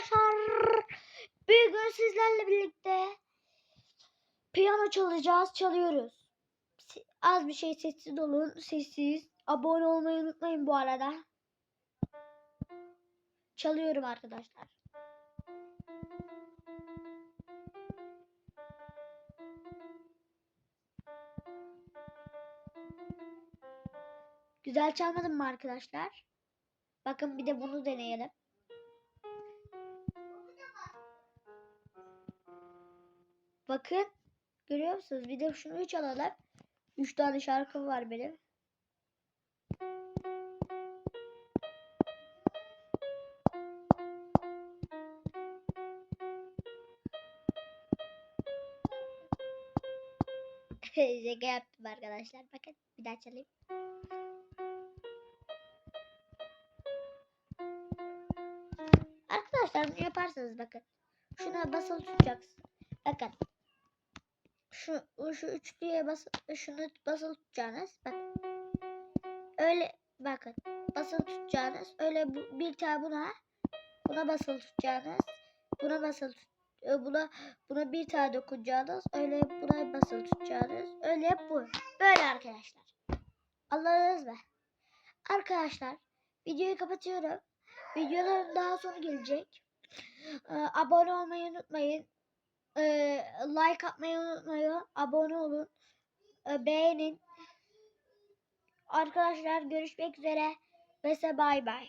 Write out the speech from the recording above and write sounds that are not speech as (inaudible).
arkadaşlar. Bugün sizlerle birlikte piyano çalacağız. Çalıyoruz. Az bir şey sessiz olun. Sessiz. Abone olmayı unutmayın bu arada. Çalıyorum arkadaşlar. Güzel çalmadım mı arkadaşlar? Bakın bir de bunu deneyelim. Bakın. Görüyor musunuz? Bir de şunu çalalım. Üç tane şarkım var benim. (laughs) Şaka yaptım arkadaşlar. Bakın bir daha çalayım. Arkadaşlar bunu yaparsanız bakın. Şuna basılı tutacaksın. Bakın. Şu şu üçlüye bas şunu basılı tutacağınız. Bak. Öyle bakın. Basılı tutacağınız. Öyle bu, bir tane buna buna basılı tutacağınız. Buna basılı tut e, buna buna bir tane dokunacağınız. Öyle buna basılı tutacağınız. Öyle bu. Böyle arkadaşlar. Anladınız mı? Arkadaşlar videoyu kapatıyorum. Videoların daha sonra gelecek. Ee, abone olmayı unutmayın. Ee, like atmayı unutmayın. Abone olun. Ee, beğenin. Arkadaşlar görüşmek üzere. Ve bay bay.